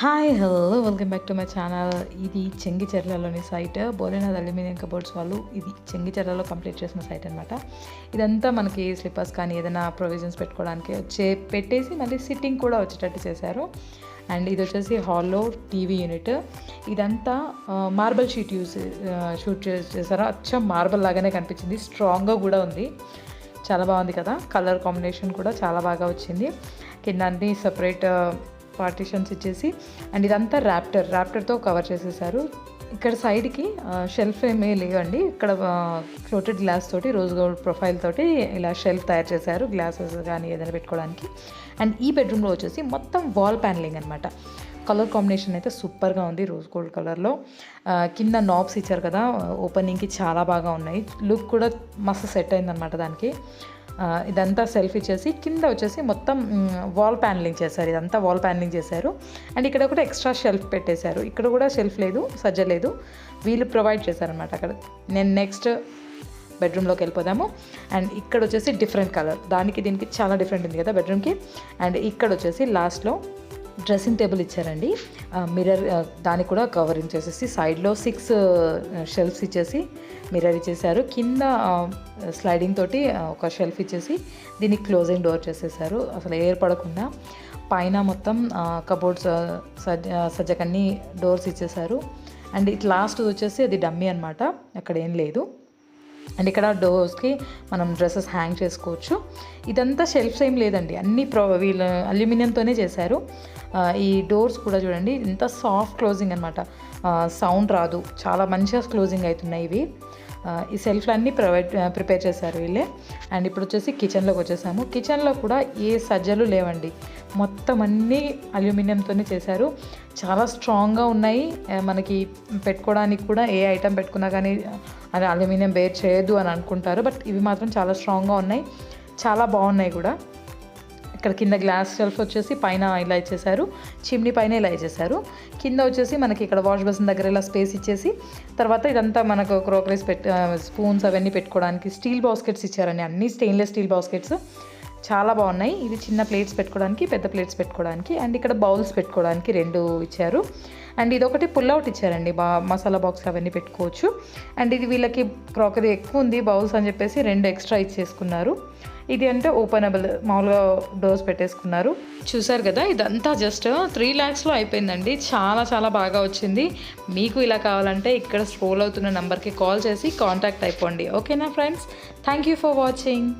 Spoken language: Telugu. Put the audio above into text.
Hi hello welcome back to my channel ఇది చెంగిచెర్లలోని సైట్ బోలేనాథ్ అల్యూమినియం కబోర్డ్స్ వాళ్ళు ఇది చెంగిచెర్లలో కంప్లీట్ చేసిన సైట్ అనమాట ఇదంతా మనకి స్లిప్పర్స్ కానీ ఏదైనా ప్రొవిజన్స్ పెట్టుకోవడానికి వచ్చే పెట్టేసి మళ్ళీ సిట్టింగ్ కూడా వచ్చేటట్టు చేశారు. అండ్ ఇది వచ్చేసి హాల్లో టీవీ యూనిట్ ఇదంతా మార్బల్ షీట్ యూస్ షూట్ చేశారు? అచ్చం మార్బల్ లాగానే కనిపించింది. స్ట్రాంగ్గా కూడా ఉంది. చాలా బాగుంది కదా? కలర్ కాంబినేషన్ కూడా చాలా బాగా వచ్చింది. కింద అన్ని సపరేట్ పార్టీషన్స్ ఇచ్చేసి అండ్ ఇదంతా ర్యాప్టర్ ర్యాప్టర్తో కవర్ చేసేసారు. ఇక్కడ సైడ్కి షెల్ఫ్ ఏమీ లేవండి. ఇక్కడ ఫ్లోటెడ్ గ్లాస్ తోటి రోజ్ గోల్డ్ ప్రొఫైల్ తోటి ఇలా షెల్ఫ్ తయారు చేశారు గ్లాసెస్ కానీ ఏదైనా పెట్టుకోవడానికి. అండ్ ఈ బెడ్రూమ్లో వచ్చేసి మొత్తం వాల్ ప్యానలింగ్ అనమాట కలర్ కాంబినేషన్ అయితే సూపర్గా ఉంది రోజ్ గోల్డ్ కలర్లో కింద నాబ్స్ ఇచ్చారు కదా ఓపెనింగ్కి చాలా బాగా ఉన్నాయి. లుక్ కూడా మస్తు సెట్ అయిందనమాట దానికి. ఇదంతా సెల్ఫ్ ఇచ్చేసి కింద వచ్చేసి మొత్తం వాల్ ప్యానలింగ్ చేశారు. ఇదంతా వాల్ ప్యానలింగ్ చేశారు. అండ్ ఇక్కడ కూడా ఎక్స్ట్రా షెల్ఫ్ పెట్టేశారు. ఇక్కడ కూడా షెల్ఫ్ లేదు సజ్జ లేదు. వీళ్ళు ప్రొవైడ్ చేశారనమాట అక్కడ. నేను నెక్స్ట్ బెడ్రూమ్లోకి వెళ్ళిపోదాము. అండ్ ఇక్కడ వచ్చేసి డిఫరెంట్ కలర్ దానికి దీనికి చాలా డిఫరెంట్ ఉంది కదా బెడ్రూమ్కి అండ్ ఇక్కడ వచ్చేసి లాస్ట్లో డ్రెస్సింగ్ టేబుల్ ఇచ్చారండి. మిర్రర్ దానికి కూడా కవరింగ్ చేసేసి సైడ్లో సిక్స్ షెల్ఫ్స్ ఇచ్చేసి మిర్రర్ ఇచ్చేసారు. కింద స్లైడింగ్ తోటి ఒక షెల్ఫ్ ఇచ్చేసి దీనికి క్లోజింగ్ డోర్ చేసేసారు. అసలు ఏర్పడకుండా పైన మొత్తం కబోర్డ్స్ సజ్జ సజ్జకన్ని డోర్స్ ఇచ్చేసారు. అండ్ ఇట్ లాస్ట్ వచ్చేసి అది డమ్మీ అనమాట అక్కడ ఏం లేదు. అండ్ ఇక్కడ డోర్స్కి మనం డ్రెస్సెస్ హ్యాంగ్ చేసుకోవచ్చు. ఇదంతా షెల్ఫ్స్ ఏం లేదండి. అన్ని ప్రో వీళ్ళు అల్యూమినియంతోనే చేశారు. ఈ డోర్స్ కూడా చూడండి ఇంత సాఫ్ట్ క్లోజింగ్ అనమాట సౌండ్ రాదు. చాలా మంచిగా క్లోజింగ్ అవుతున్నాయి ఇవి. ఈ సెల్ఫ్లు అన్నీ ప్రొవైడ్ ప్రిపేర్ చేశారు వీళ్ళే. అండ్ ఇప్పుడు వచ్చేసి కిచెన్లోకి వచ్చేసాము. కిచెన్లో కూడా ఏ సజ్జలు లేవండి. మొత్తం అన్నీ అల్యూమినియంతోనే చేశారు. చాలా స్ట్రాంగ్గా ఉన్నాయి. మనకి పెట్టుకోవడానికి కూడా ఏ ఐటెం పెట్టుకున్నా కానీ అది అల్యూమినియం బేర్ చేయదు అని అనుకుంటారు. బట్ ఇవి మాత్రం చాలా స్ట్రాంగ్గా ఉన్నాయి. చాలా బాగున్నాయి కూడా. ఇక్కడ కింద గ్లాస్ షెల్ఫ్ వచ్చేసి పైన ఇలా ఇచ్చేసారు చిమ్నీ పైన ఇలా ఇచ్చేసారు కింద వచ్చేసి మనకి ఇక్కడ వాష్ బేసిన్ దగ్గర ఇలా స్పేస్ ఇచ్చేసి తర్వాత ఇదంతా మనకు క్రోకరీస్ పెట్ స్పూన్స్ అవన్నీ పెట్టుకోవడానికి స్టీల్ బాస్కెట్స్ ఇచ్చారండి. అన్ని స్టెయిన్లెస్ స్టీల్ బాస్కెట్స్. చాలా బాగున్నాయి. ఇది చిన్న ప్లేట్స్ పెట్టుకోవడానికి పెద్ద ప్లేట్స్ పెట్టుకోవడానికి అండ్ ఇక్కడ బౌల్స్ పెట్టుకోవడానికి రెండు ఇచ్చారు. అండ్ ఇది ఒకటి పుల్ అవుట్ ఇచ్చారండి. బా మసాలా బాక్స్ అవన్నీ పెట్టుకోవచ్చు. అండ్ ఇది వీళ్ళకి క్రాకరీ ఎక్కువ ఉంది బౌల్స్ అని చెప్పేసి రెండు ఎక్స్ట్రా ఇచ్చేసుకున్నారు. ఇది అంటే ఓపెనబుల్ మామూలుగా డోర్స్ పెట్టేసుకున్నారు. చూసారు కదా ఇదంతా జస్ట్ త్రీ ల్యాక్స్లో అయిపోయిందండి. చాలా చాలా బాగా వచ్చింది. మీకు ఇలా కావాలంటే ఇక్కడ స్క్రోల్ అవుతున్న నెంబర్కి కాల్ చేసి కాంటాక్ట్ అయిపోండి. ఓకేనా friends? Thank you for watching.